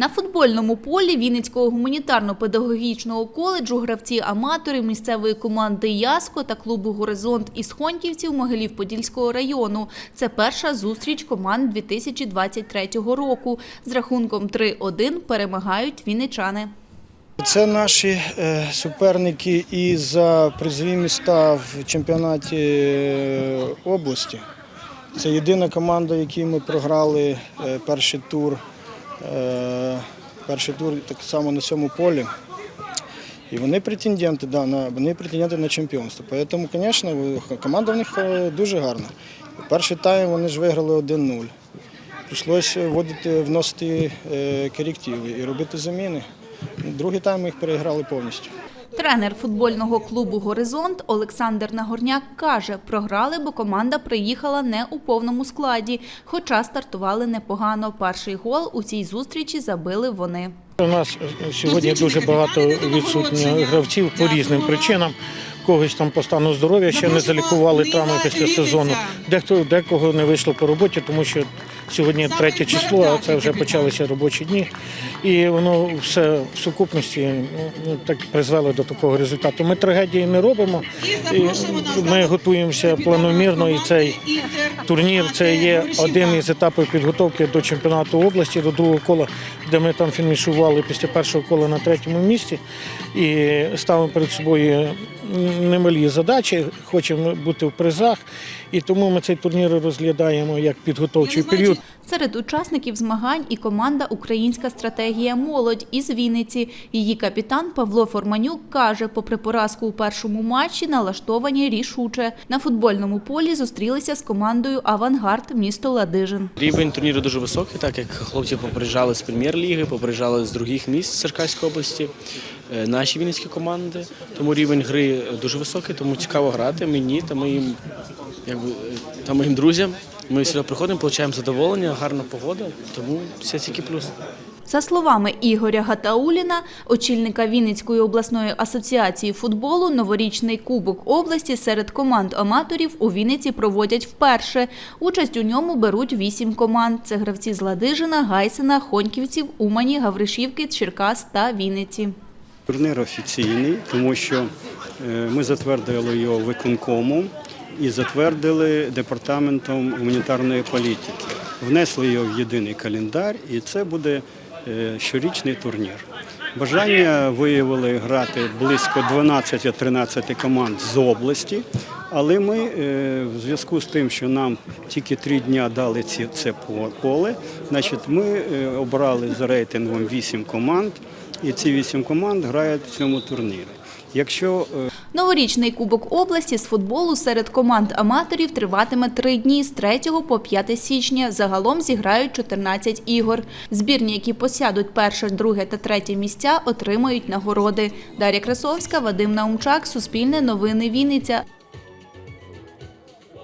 На футбольному полі Вінницького гуманітарно-педагогічного коледжу гравці-аматори місцевої команди Яско та клубу Горизонт із Хоньківців Могилів-Подільського району. Це перша зустріч команд 2023 року. З рахунком 3-1 перемагають вінничани. Це наші е, суперники і за призові міста в чемпіонаті е, області. Це єдина команда, якій ми програли е, перший тур. Е, Перший тур так само на цьому полі. І вони претенденти, да, на, вони претенденти на чемпіонство. Тому, звісно, команда в них е, дуже гарна. Перший тайм вони ж виграли 1-0. Прийшлося вводити, вносити е, корективи і робити заміни. Другий тайм їх переіграли повністю. Тренер футбольного клубу Горизонт Олександр Нагорняк каже, програли, бо команда приїхала не у повному складі, хоча стартували непогано. Перший гол у цій зустрічі забили вони. У нас сьогодні дуже багато відсутніх гравців по різним причинам. Когось там по стану здоров'я ще не залікували травми після сезону. Дехто декого не вийшло по роботі, тому що сьогодні третє число, а це вже почалися робочі дні. І воно все в сукупності ну, так призвело до такого результату. Ми трагедії не робимо. І ми готуємося планомірно, і цей турнір це є один із етапів підготовки до чемпіонату області, до другого кола, де ми там фінішували після першого кола на третьому місці. І ставимо перед собою немалі задачі, хочемо бути в призах. І тому ми цей турнір розглядаємо як підготовчий період. Серед учасників змагань і команда Українська стратегія молодь із Вінниці. Її капітан Павло Форманюк каже, попри поразку у першому матчі, налаштовані рішуче. На футбольному полі зустрілися з командою Авангард місто Ладижин. Рівень турніру дуже високий, так як хлопці поприїжджали з прем'єр-ліги, поприїжджали з других місць Черкаської області, е, наші вінницькі команди. Тому рівень гри дуже високий, тому цікаво грати мені та моїм, якби, е, та моїм друзям. Ми сюди приходимо, отримуємо задоволення, гарна погода, тому все тільки плюс. За словами Ігоря Гатауліна, очільника Вінницької обласної асоціації футболу, новорічний кубок області серед команд аматорів у Вінниці проводять вперше. Участь у ньому беруть вісім команд. Це гравці з Ладижина, Гайсина, Хоньківців, Умані, Гавришівки, Черкас та Вінниці. Турнір офіційний, тому що е, ми затвердили його виконкомом і затвердили департаментом гуманітарної політики. Внесли його в єдиний календар, і це буде е, щорічний турнір. Бажання виявили грати близько 12-13 команд з області, але ми е, в зв'язку з тим, що нам тільки три дні дали ці, це поле, значить, ми е, обрали за рейтингом 8 команд, і ці 8 команд грають в цьому турнірі. Якщо е, Новорічний кубок області з футболу серед команд аматорів триватиме три дні з 3 по 5 січня. Загалом зіграють 14 ігор. Збірні, які посядуть перше, друге та третє місця, отримають нагороди. Дар'я Красовська, Вадим Наумчак, Суспільне новини Вінниця.